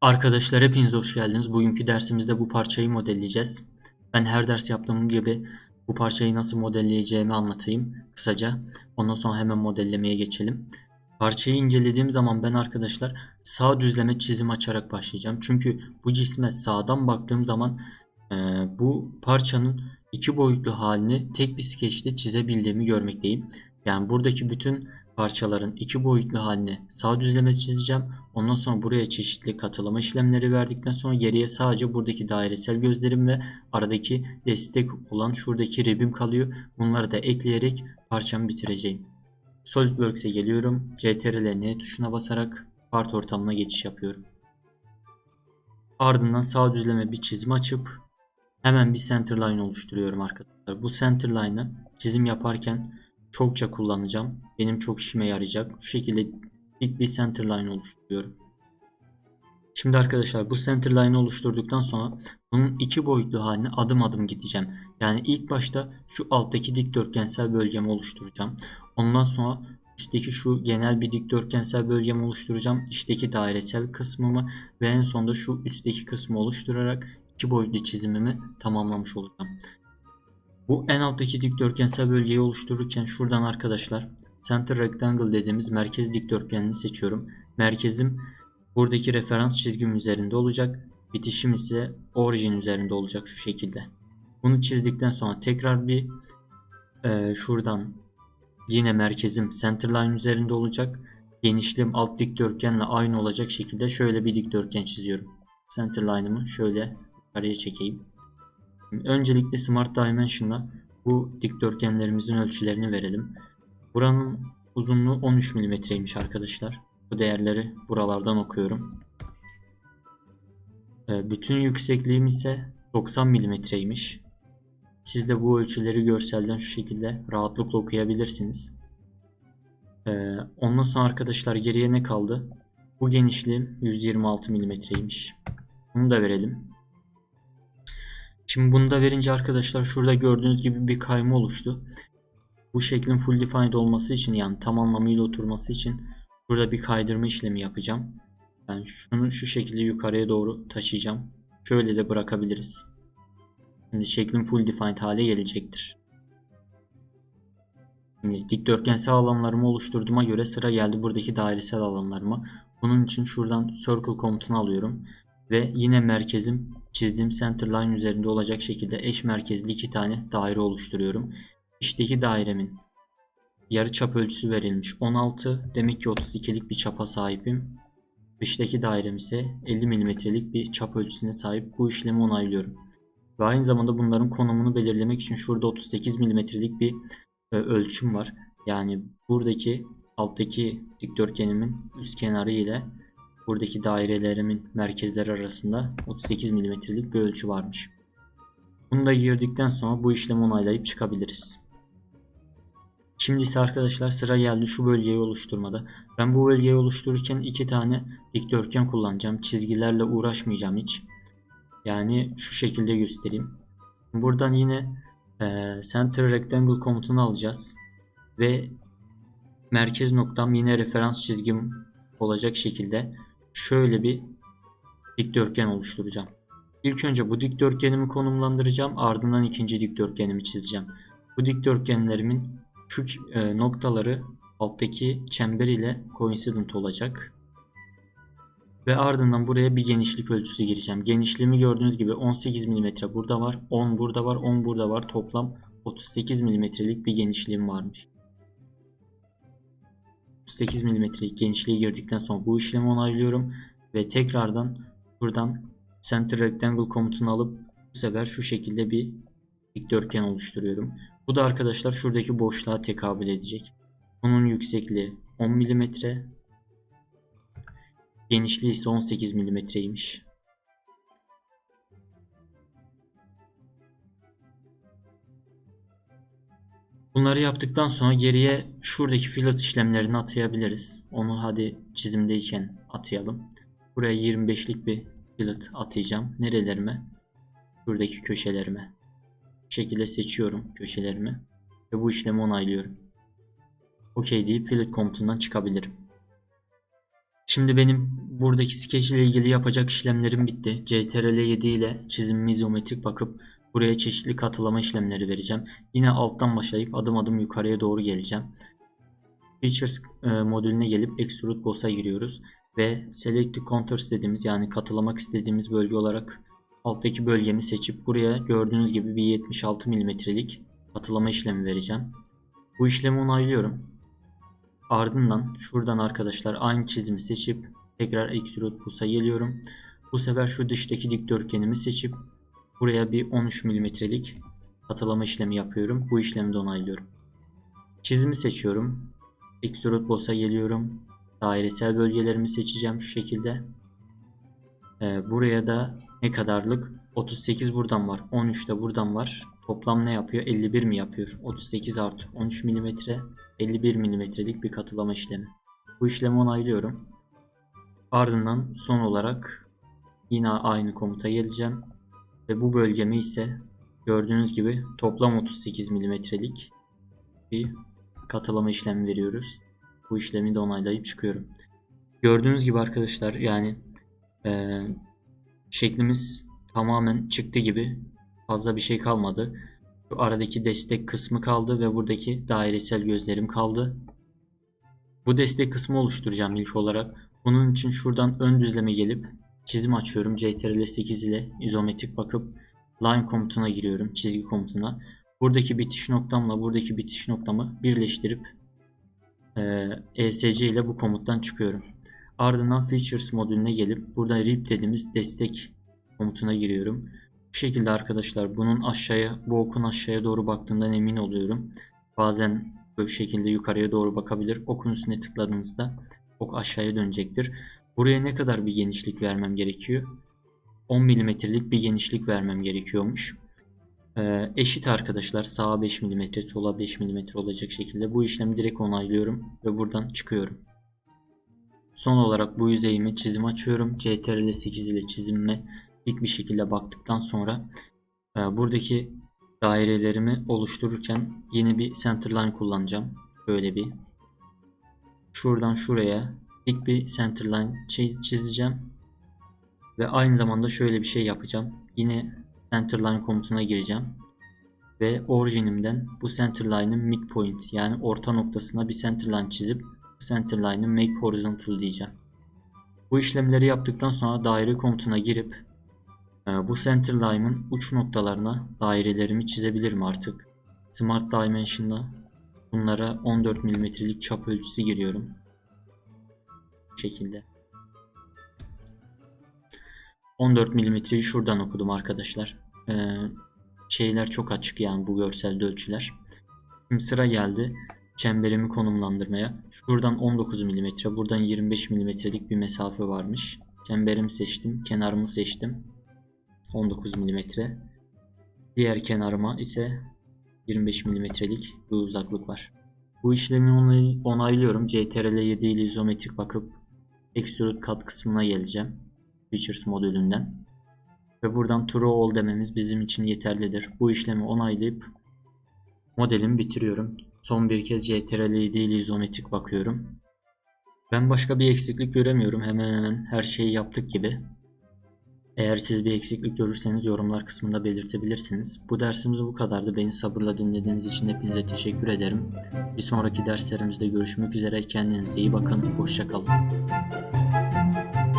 Arkadaşlar hepiniz hoş geldiniz. Bugünkü dersimizde bu parçayı modelleyeceğiz. Ben her ders yaptığım gibi bu parçayı nasıl modelleyeceğimi anlatayım kısaca. Ondan sonra hemen modellemeye geçelim. Parçayı incelediğim zaman ben arkadaşlar sağ düzleme çizim açarak başlayacağım. Çünkü bu cisme sağdan baktığım zaman e, bu parçanın iki boyutlu halini tek bir skeçte çizebildiğimi görmekteyim. Yani buradaki bütün parçaların iki boyutlu halini sağ düzleme çizeceğim. Ondan sonra buraya çeşitli katılama işlemleri verdikten sonra geriye sadece buradaki dairesel gözlerim ve aradaki destek olan şuradaki ribim kalıyor. Bunları da ekleyerek parçamı bitireceğim. SolidWorks'e geliyorum. CTRL N tuşuna basarak part ortamına geçiş yapıyorum. Ardından sağ düzleme bir çizim açıp hemen bir centerline oluşturuyorum arkadaşlar. Bu centerline'ı çizim yaparken çokça kullanacağım. Benim çok işime yarayacak. Şu şekilde dik bir centerline oluşturuyorum. Şimdi arkadaşlar bu centerline oluşturduktan sonra bunun iki boyutlu haline adım adım gideceğim. Yani ilk başta şu alttaki dikdörtgensel bölgemi oluşturacağım. Ondan sonra üstteki şu genel bir dikdörtgensel bölgemi oluşturacağım. İçteki dairesel kısmımı ve en sonunda şu üstteki kısmı oluşturarak iki boyutlu çizimimi tamamlamış olacağım. Bu en alttaki dikdörtgensel bölgeyi oluştururken şuradan arkadaşlar Center Rectangle dediğimiz merkez dikdörtgenini seçiyorum. Merkezim buradaki referans çizgim üzerinde olacak. Bitişim ise origin üzerinde olacak şu şekilde. Bunu çizdikten sonra tekrar bir e, şuradan yine merkezim centerline üzerinde olacak. Genişliğim alt dikdörtgenle aynı olacak şekilde şöyle bir dikdörtgen çiziyorum. Centerline'ımı şöyle yukarıya çekeyim. Öncelikle Smart Dimension'la bu dikdörtgenlerimizin ölçülerini verelim. Buranın uzunluğu 13 mm'ymiş arkadaşlar. Bu değerleri buralardan okuyorum. Ee, bütün yüksekliğim ise 90 mm'ymiş. Siz de bu ölçüleri görselden şu şekilde rahatlıkla okuyabilirsiniz. Ee, ondan sonra arkadaşlar geriye ne kaldı? Bu genişliğim 126 mm'ymiş. Bunu da verelim. Şimdi bunu da verince arkadaşlar şurada gördüğünüz gibi bir kayma oluştu. Bu şeklin full defined olması için yani tam anlamıyla oturması için burada bir kaydırma işlemi yapacağım. Ben şunu şu şekilde yukarıya doğru taşıyacağım. Şöyle de bırakabiliriz. Şimdi şeklin full defined hale gelecektir. Şimdi dikdörtgensel alanlarımı oluşturduğuma göre sıra geldi buradaki dairesel alanlarıma. Bunun için şuradan circle komutunu alıyorum. Ve yine merkezim çizdiğim centerline üzerinde olacak şekilde eş merkezli iki tane daire oluşturuyorum. İçteki dairemin yarı çap ölçüsü verilmiş 16. Demek ki 32'lik bir çapa sahibim. Dıştaki dairem ise 50 mm'lik bir çap ölçüsüne sahip. Bu işlemi onaylıyorum. Ve aynı zamanda bunların konumunu belirlemek için şurada 38 mm'lik bir e, ölçüm var. Yani buradaki alttaki dikdörtgenimin üst kenarı ile buradaki dairelerimin merkezleri arasında 38 mm'lik bir ölçü varmış. Bunu da girdikten sonra bu işlemi onaylayıp çıkabiliriz. Şimdi ise arkadaşlar sıra geldi şu bölgeyi oluşturmada. Ben bu bölgeyi oluştururken iki tane dikdörtgen kullanacağım. Çizgilerle uğraşmayacağım hiç. Yani şu şekilde göstereyim. Buradan yine e, Center Rectangle komutunu alacağız. Ve merkez noktam yine referans çizgim olacak şekilde şöyle bir dikdörtgen oluşturacağım. İlk önce bu dikdörtgenimi konumlandıracağım. Ardından ikinci dikdörtgenimi çizeceğim. Bu dikdörtgenlerimin şu e, noktaları alttaki çember ile coincident olacak. Ve ardından buraya bir genişlik ölçüsü gireceğim. Genişliğimi gördüğünüz gibi 18 mm burada var. 10 burada var. 10 burada var. Toplam 38 mm'lik bir genişliğim varmış. 38 mm'lik genişliğe girdikten sonra bu işlemi onaylıyorum. Ve tekrardan buradan Center Rectangle komutunu alıp bu sefer şu şekilde bir dikdörtgen oluşturuyorum. Bu da arkadaşlar şuradaki boşluğa tekabül edecek. Bunun yüksekliği 10 mm. Genişliği ise 18 mm'ymiş. Bunları yaptıktan sonra geriye şuradaki fillet işlemlerini atayabiliriz. Onu hadi çizimdeyken atayalım. Buraya 25'lik bir fillet atayacağım. Nerelerime? Şuradaki köşelerime. Bu şekilde seçiyorum köşelerimi. Ve bu işlemi onaylıyorum. OK deyip fillet komutundan çıkabilirim. Şimdi benim buradaki sketch ile ilgili yapacak işlemlerim bitti. CTRL 7 ile çizimimi izometrik bakıp buraya çeşitli katılama işlemleri vereceğim. Yine alttan başlayıp adım adım yukarıya doğru geleceğim. Features e, modülüne gelip Extrude Boss'a giriyoruz ve Select Contours dediğimiz yani katılamak istediğimiz bölge olarak alttaki bölgemi seçip buraya gördüğünüz gibi bir 76 mm'lik katılama işlemi vereceğim. Bu işlemi onaylıyorum. Ardından şuradan arkadaşlar aynı çizimi seçip tekrar Extrude Boss'a geliyorum. Bu sefer şu dıştaki dikdörtgenimi seçip buraya bir 13 mm'lik katılama işlemi yapıyorum. Bu işlemi de onaylıyorum. Çizimi seçiyorum. Extrude Boss'a geliyorum. Dairesel bölgelerimi seçeceğim şu şekilde. Ee, buraya da ne kadarlık? 38 buradan var. 13 de buradan var. Toplam ne yapıyor? 51 mi yapıyor? 38 artı 13 mm 51 mm'lik bir katılama işlemi. Bu işlemi onaylıyorum. Ardından son olarak yine aynı komuta geleceğim. Ve bu bölgeme ise gördüğünüz gibi toplam 38 mm'lik bir katılama işlemi veriyoruz. Bu işlemi de onaylayıp çıkıyorum. Gördüğünüz gibi arkadaşlar yani e, şeklimiz tamamen çıktı gibi fazla bir şey kalmadı. Şu aradaki destek kısmı kaldı ve buradaki dairesel gözlerim kaldı. Bu destek kısmı oluşturacağım ilk olarak. Bunun için şuradan ön düzleme gelip çizim açıyorum. CTRL 8 ile izometrik bakıp line komutuna giriyorum. Çizgi komutuna. Buradaki bitiş noktamla buradaki bitiş noktamı birleştirip e, ESC ile bu komuttan çıkıyorum. Ardından Features modülüne gelip burada RIP dediğimiz destek komutuna giriyorum. Bu şekilde arkadaşlar bunun aşağıya bu okun aşağıya doğru baktığından emin oluyorum. Bazen bu şekilde yukarıya doğru bakabilir. Okun üstüne tıkladığınızda ok aşağıya dönecektir. Buraya ne kadar bir genişlik vermem gerekiyor? 10 milimetrelik bir genişlik vermem gerekiyormuş. Ee, eşit arkadaşlar sağa 5 mm sola 5 mm olacak şekilde bu işlemi direkt onaylıyorum ve buradan çıkıyorum. Son olarak bu yüzeyimi çizim açıyorum. CTRL 8 ile çizimime dik bir şekilde baktıktan sonra e, buradaki dairelerimi oluştururken yeni bir centerline kullanacağım. Böyle bir şuradan şuraya dik bir centerline çizeceğim. Ve aynı zamanda şöyle bir şey yapacağım. Yine centerline komutuna gireceğim. Ve orijinimden bu centerline'ın midpoint yani orta noktasına bir centerline çizip centerline'ı make horizontal diyeceğim. Bu işlemleri yaptıktan sonra daire komutuna girip e, bu centerline'ın uç noktalarına dairelerimi çizebilirim artık. Smart Dimension'da bunlara 14 mm'lik çap ölçüsü giriyorum. Şekilde. 14 milimetreyi şuradan okudum arkadaşlar. Ee, şeyler çok açık yani bu görselde ölçüler. Şimdi sıra geldi çemberimi konumlandırmaya. Şuradan 19 mm, buradan 25 mm'lik bir mesafe varmış. Çemberimi seçtim, kenarımı seçtim. 19 mm. Diğer kenarıma ise 25 mm'lik bir uzaklık var. Bu işlemi onaylıyorum. CTRL 7 ile izometrik bakıp Extrude Cut kısmına geleceğim. Features modülünden. Ve buradan True All dememiz bizim için yeterlidir. Bu işlemi onaylayıp modelimi bitiriyorum. Son bir kez CTRL 7 ile izometrik bakıyorum. Ben başka bir eksiklik göremiyorum. Hemen hemen her şeyi yaptık gibi. Eğer siz bir eksiklik görürseniz yorumlar kısmında belirtebilirsiniz. Bu dersimiz bu kadardı. Beni sabırla dinlediğiniz için hepinize teşekkür ederim. Bir sonraki derslerimizde görüşmek üzere. Kendinize iyi bakın. Hoşçakalın.